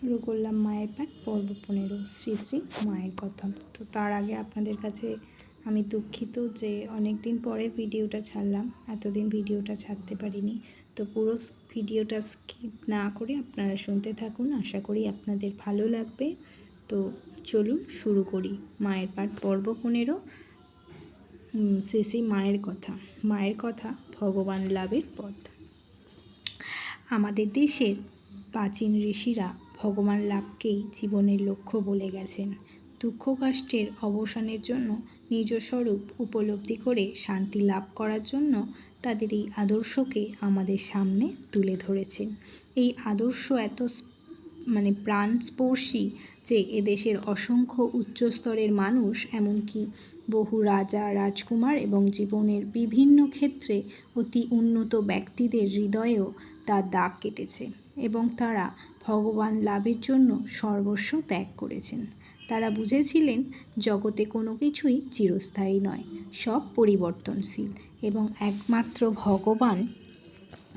শুরু করলাম মায়ের পাঠ, পর্ব পনেরো, শ্রী শ্রী মায়ের কথা। তো তার আগে আপনাদের কাছে আমি দুঃখিত যে অনেক দিন পরে ভিডিওটা ছাড়লাম, এতদিন ভিডিওটা ছাড়তে পারিনি। তো পুরো ভিডিওটা স্কিপ না করে আপনারা শুনতে থাকুন, আশা করি আপনাদের ভালো লাগবে। তো চলুন শুরু করি, মায়ের পাঠ, পর্ব পনেরো শ্রী মায়ের কথা। মায়ের কথা ভগবান লাভের পথ। আমাদের দেশের প্রাচীন ঋষিরা ভগবান লাভকেই জীবনের লক্ষ্য বলে গেছেন। দুঃখ কষ্টের অবসানের জন্য নিজ স্বরূপ উপলব্ধি করে শান্তি লাভ করার জন্য তাদের এই আদর্শকে আমাদের সামনে তুলে ধরেছেন। এই আদর্শ এত মানে প্রাণস্পর্শী যে এদেশের অসংখ্য উচ্চস্তরের মানুষ, এমনকি বহু রাজা, রাজকুমার এবং জীবনের বিভিন্ন ক্ষেত্রে অতি উন্নত ব্যক্তিদের হৃদয়েও তার দাগ কেটেছে। এবং তারা ভগবান লাভের জন্য সর্বস্ব ত্যাগ করেছেন। তারা বুঝেছিলেন, জগতে কোনো কিছুই চিরস্থায়ী নয়, সব পরিবর্তনশীল এবং একমাত্র ভগবান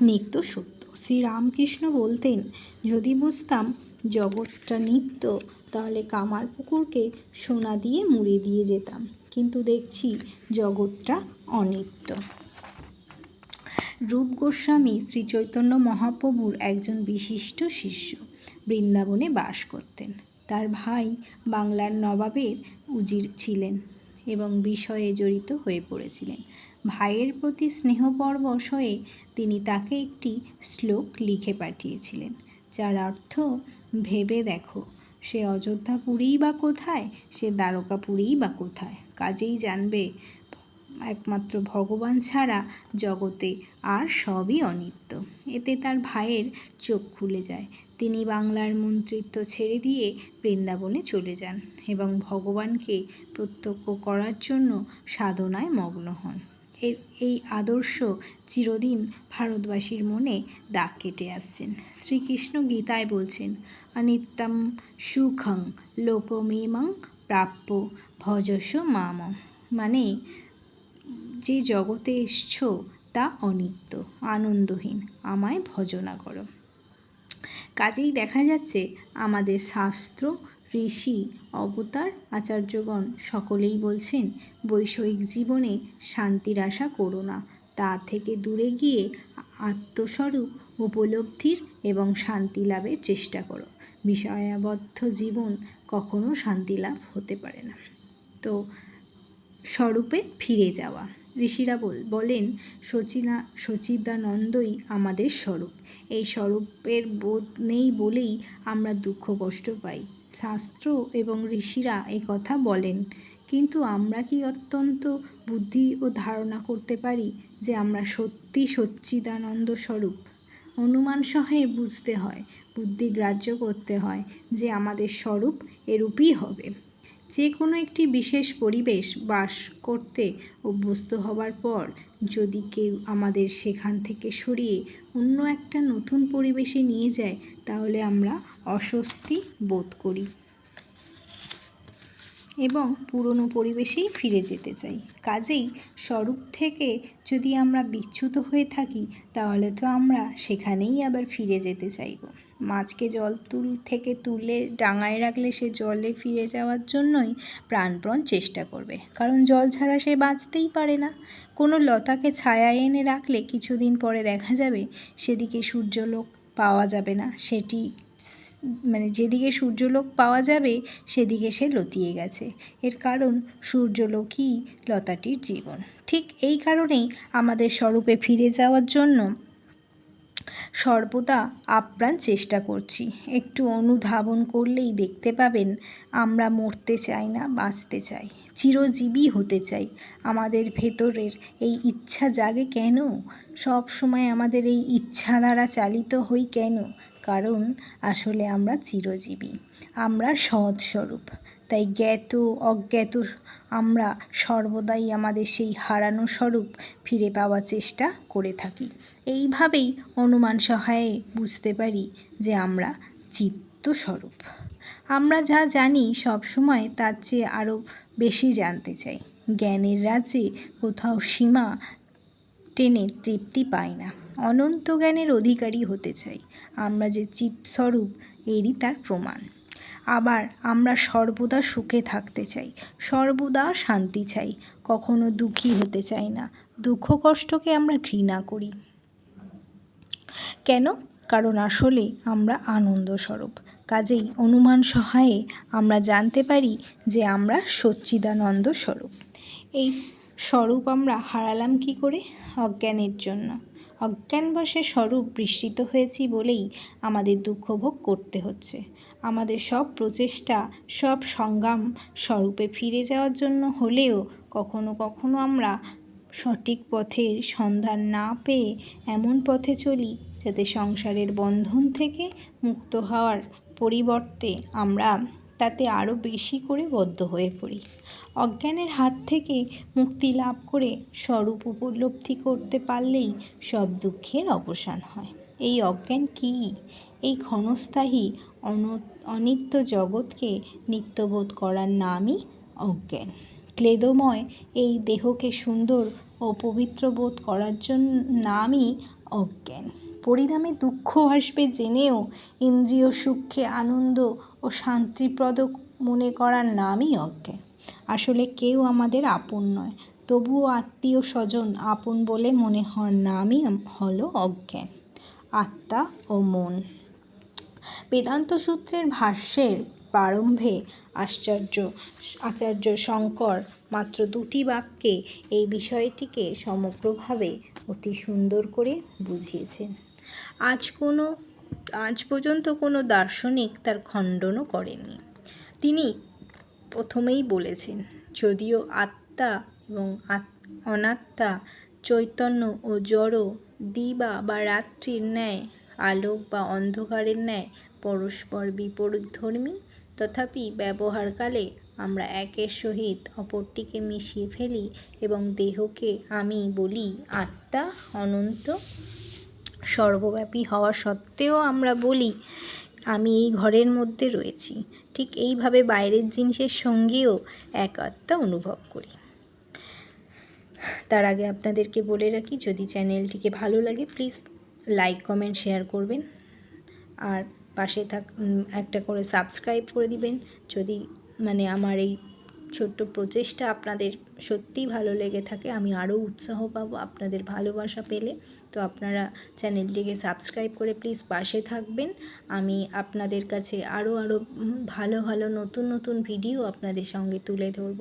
নিত্য সত্য। শ্রীরামকৃষ্ণ বলতেন, যদি বুঝতাম জগৎটা নিত্য, তাহলে কামার পুকুরকে সোনা দিয়ে মুড়ে দিয়ে যেতাম। কিন্তু দেখছি জগৎটা অনিত্য। রূপ গোস্বামী শ্রী চৈতন্য মহাপ্রভুর একজন বিশিষ্ট শিষ্য। বৃন্দাবনে বাস করতেন। তার ভাই বাংলার নবাবের উজির ছিলেন এবং বিষয়ে জড়িত হয়ে পড়েছিলেন। ভাইয়ের প্রতি স্নেহপরবশ হয়ে তিনি তাকে একটি শ্লোক লিখে পাঠিয়েছিলেন, যার অর্থ, ভেবে দেখো, সে অযোধ্যাপুরেই বা কোথায়, সে দ্বারকাপুরেই বা কোথায়। কাজেই জানবে একমাত্র ভগবান ছাড়া জগতে আর সবই অনিত্য। এতে তার ভাইয়ের চোখ খুলে যায়। তিনি বাংলার মন্ত্রিত্ব ছেড়ে দিয়ে বৃন্দাবনে চলে যান এবং ভগবানকে প্রত্যক্ষ করার জন্য সাধনায় মগ্ন হন। এর এই আদর্শ চিরদিন ভারতবাসীর মনে দাগ কেটে আসছেন। শ্রীকৃষ্ণ গীতায় বলছেন, অনিত্যম সুখং লোকমেমং প্রাপ্য ভজস মাম। মানে যে জগতে এসছ তা অনিত্য, আনন্দহীন, আমায় ভজনা করো। কাজেই দেখা যাচ্ছে আমাদের শাস্ত্র, ঋষি, অবতার, আচার্যগণ সকলেই বলছেন, বৈষয়িক জীবনে শান্তির আশা করো না। তা থেকে দূরে গিয়ে আত্মস্বরূপ, উপলব্ধির এবং শান্তি লাভের চেষ্টা করো। বিষয়াবদ্ধ জীবন কখনো শান্তি লাভ হতে পারে না। তো স্বরূপে ফিরে যাওয়া। ঋষিরা বল- বলেন, সচিনা, সচিদানন্দই আমাদের স্বরূপ। এই স্বরূপের বোধ নেই বলেই আমরা দুঃখ কষ্ট পাই। শাস্ত্র এবং ঋষিরা কথা বলেন, কিন্তু আমরা কি অত্যন্ত বুদ্ধি ও ধারণা করতে পারি যে আমরা সত্যি সচ্চিদানন্দ স্বরূপ? অনুমান সহে বুঝতে হয়, বুদ্ধি গ্রাহ্য করতে হয় যে আমাদের স্বরূপ এরূপই হবে। যে কোনো একটি বিশেষ পরিবেশ বাস করতে অভ্যস্ত হবার পর যদি কেউ আমাদের সেখান থেকে সরিয়ে অন্য একটা নতুন পরিবেশে নিয়ে যায়, তাহলে আমরা অস্বস্তি বোধ করি। এবং পুরনো পরিবেশেই ফিরে যেতে চাই। কাজেই স্বরূপ থেকে যদি আমরা বিচ্যুত হয়ে থাকি, তাহলে তো আমরা সেখানেই আবার ফিরে যেতে চাইব। মাছকে জল তুল থেকে তুলে ডাঙায় রাখলে সে জলে ফিরে যাওয়ার জন্যই প্রাণপণ চেষ্টা করবে। কারণ জল ছাড়া সে বাঁচতেই পারে না। কোনো লতাকে ছায়া এনে রাখলে কিছুদিন পরে দেখা যাবে, সেদিকে সূর্যলোক পাওয়া যাবে না। সেটি মানে যেদিকে সূর্যলোক পাওয়া যাবে, সেদিকে সে লতিয়ে গেছে। এর কারণ সূর্যলোকই লতাটির জীবন। ঠিক এই কারণেই আমাদের স্বরূপে ফিরে যাওয়ার জন্য সর্বদা আপ্রাণ চেষ্টা করছি। একটু অনুধাবন করলেই দেখতে পাবেন, আমরা মরতে চাই না, বাঁচতে চাই। চিরজীবী হতে চাই। আমাদের ভেতরের এই ইচ্ছা জাগে কেন? সব সময় আমাদের এই ইচ্ছা দ্বারা চালিত হই কেন? কারণ আসলে আমরা চিরজীবী। আমরা সৎ স্বরূপ তাই জ্ঞাত, অজ্ঞাত আমরা সর্বদাই আমাদের সেই হারানো স্বরূপ ফিরে পাওয়ার চেষ্টা করে থাকি। এইভাবেই অনুমান সহায়ে বুঝতে পারি যে আমরা চিত্তস্বরূপ। আমরা যা জানি সব সময় তার চেয়ে আরও বেশি জানতে চাই। জ্ঞানের রাজ্যে কোথাও সীমা টেনে তৃপ্তি পাই না। অনন্ত জ্ঞানের অধিকারী হতে চাই। আমরা যে চিৎস্বরূপ, এরই তার প্রমাণ। আবার আমরা সর্বদা সুখে থাকতে চাই, সর্বদা শান্তি চাই, কখনো দুঃখী হতে চাই না, দুঃখ কষ্টকে আমরা ঘৃণা করি। কেন? কারণ আসলে আমরা আনন্দ স্বরূপ কাজেই অনুমান সহায়ে আমরা জানতে পারি যে আমরা সচ্চিদানন্দ স্বরূপ। এই স্বরূপ আমরা হারালাম কি করে? অজ্ঞানের জন্য। অজ্ঞানবশে স্বরূপ বিস্মৃত হয়েছি বলেই আমাদের দুঃখ ভোগ করতে হচ্ছে। আমাদের সব প্রচেষ্টা, সব সংগ্রাম স্বরূপে ফিরে যাওয়ার জন্য হলেও কখনো কখনো আমরা সঠিক পথের সন্ধান না পেয়ে এমন পথে চলি যাতে সংসারের বন্ধন থেকে মুক্ত হওয়ার পরিবর্তে আমরা তাতে আরও বেশি করে বদ্ধ হয়ে পড়ি। অজ্ঞানের হাত থেকে মুক্তি লাভ করে স্বরূপ উপলব্ধি করতে পারলেই সব দুঃখের অবসান হয়। এই অজ্ঞান কী? এই ক্ষণস্থায়ী অনিত্য জগৎকে নিত্যবোধ করার নামই অজ্ঞান। ক্লেদময় এই দেহকে সুন্দর ও পবিত্র বোধ করার জন্য নামই অজ্ঞান। পরিণামে দুঃখ আসবে জেনেও ইন্দ্রিয় সুখকে আনন্দ ও শান্তিপ্রদ মনে করার নামই অজ্ঞান আসলে কেউ আমাদের আপন নয়, তবুও আত্মীয় স্বজন আপন বলে মনে হওয়ার নামই হলো অজ্ঞান আত্মা ও মন। বেদান্ত সূত্রের ভাষ্যের প্রারম্ভে আশ্চর্য আচার্য শঙ্কর মাত্র দুটি বাক্যে এই বিষয়টিকে সমগ্রভাবে অতি সুন্দর করে বুঝিয়েছেন। আজ কোনো, আজ পর্যন্ত কোনো দার্শনিক তার খণ্ডনও করেননি। তিনি প্রথমেই বলেছেন, যদিও আত্মা এবং অনাত্মা, চৈতন্য ও জড় দিবা বা রাত্রির ন্যায়, আলোক বা অন্ধকারের ন্যায়, পরস্পর বিপরীতধর্মী তথাপি ব্যবহারকালে আমরা একের সহিত অপরটিকে মিশিয়ে ফেলি এবং দেহকে আমি বলি আত্মা, অনন্ত সর্বব্যাপী হওয়া সত্ত্বেও আমরা বলি, আমি এই ঘরের মধ্যে রয়েছি। ঠিক এইভাবে বাইরের জিনিসের সঙ্গেও এক আত্মা অনুভব করি। তার আগে আপনাদেরকে বলে রাখি, যদি চ্যানেলটিকে ভালো লাগে প্লিজ লাইক কমেন্ট শেয়ার করবেন। আর পাশে থাক একটা করে সাবস্ক্রাইব করে দিবেন। যদি মানে আমার এই ছোট্ট প্রচেষ্টা আপনাদের সত্যিই ভালো লেগে থাকে, আমি আরও উৎসাহ পাবো আপনাদের ভালোবাসা পেলে। তো আপনারা চ্যানেলটিকে সাবস্ক্রাইব করে প্লিজ পাশে থাকবেন। আমি আপনাদের কাছে আরও আরও ভালো ভালো নতুন নতুন ভিডিও আপনাদের সঙ্গে তুলে ধরব।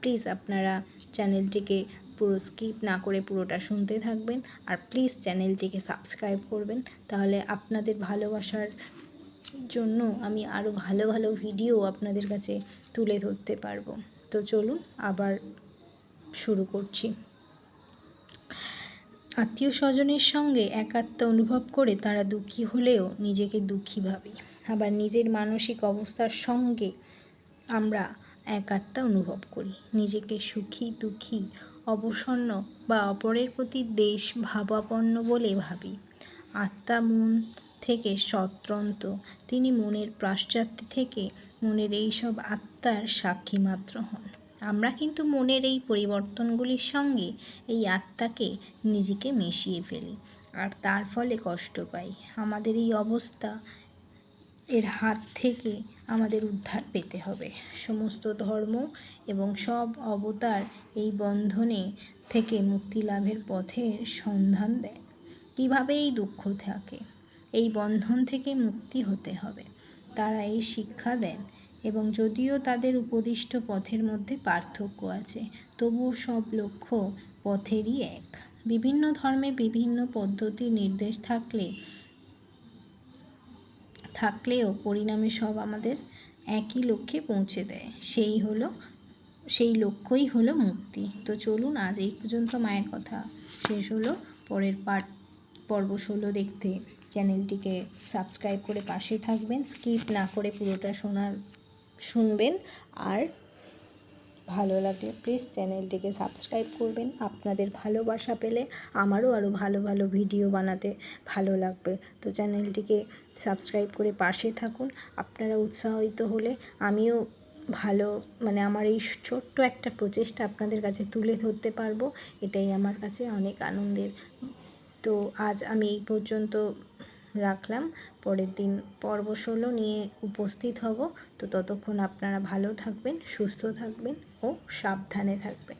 প্লিজ আপনারা চ্যানেলটিকে পুরো স্কিপ না করে পুরোটা শুনতে থাকবেন আর প্লিজ চ্যানেলটিকে সাবস্ক্রাইব করবেন, তাহলে আপনাদের ভালোবাসার জন্য আমি আরও ভালো ভালো ভিডিও আপনাদের কাছে তুলে ধরতে পারব। তো চলুন আবার শুরু করছি। আত্মীয় স্বজনের সঙ্গে একাত্ম অনুভব করে তারা দুঃখী হলেও নিজেকে দুঃখী ভাবি। আবার নিজের মানসিক অবস্থার সঙ্গে আমরা একাত্মা অনুভব করি। নিজেকে সুখী, দুঃখী, অবসন্ন বা অপরের প্রতি দেশ ভাবাপন্ন বলে ভাবি। আত্মা মন থেকে স্বতন্ত্র তিনি মনের পাশ্চাত্য থেকে মনের এই সব আত্মার সাক্ষী মাত্র হন। আমরা কিন্তু মনের এই পরিবর্তনগুলির সঙ্গে এই আত্মাকে নিজেকে মিশিয়ে ফেলি আর তার ফলে কষ্ট পাই। আমাদের এই অবস্থা এর হাত থেকে আমাদের উদ্ধার পেতে হবে। সমস্ত ধর্ম এবং সব অবতার এই বন্ধনে থেকে মুক্তি লাভের পথের সন্ধান দেয়। কীভাবে এই দুঃখ থাকে? এই বন্ধন থেকে মুক্তি হতে হবে। তারা এই শিক্ষা দেন এবং যদিও তাদের উপদিষ্ট পথের মধ্যে পার্থক্য আছে, তবুও সব লক্ষ্য পথেরই এক। বিভিন্ন ধর্মে বিভিন্ন পদ্ধতি নির্দেশ থাকলে, থাকলেও পরিণামে সব আমাদের একই লক্ষ্যে পৌঁছে দেয়। সেই হলো, সেই লক্ষ্যই হলো মুক্তি। তো চলুন আজ এই পর্যন্ত মায়ের কথা শেষ হলো। পরের পার্ট, পর্ব ষোলো দেখতে চ্যানেলটিকে সাবস্ক্রাইব করে পাশে থাকবেন। স্কিপ না করে পুরোটা শোনার শুনবেন আর ভালো লাগলে প্লিজ চ্যানেলটিকে সাবস্ক্রাইব করবেন। আপনাদের ভালোবাসা পেলে আমারও আরও ভালো ভালো ভিডিও বানাতে ভালো লাগবে। তো চ্যানেলটিকে সাবস্ক্রাইব করে পাশে থাকুন। আপনারা উৎসাহিত হলে আমিও ভালো মানে আমার এই ছোট্ট একটা প্রচেষ্টা আপনাদের কাছে তুলে ধরতে পারব। এটাই আমার কাছে অনেক আনন্দের। তো আজ আমি এই পর্যন্ত রাখলাম। পরের দিন পর্ব ষোলো নিয়ে উপস্থিত হব। তো ততক্ষণ আপনারা ভালো থাকবেন, সুস্থ থাকবেন ও সাবধানে থাকবেন।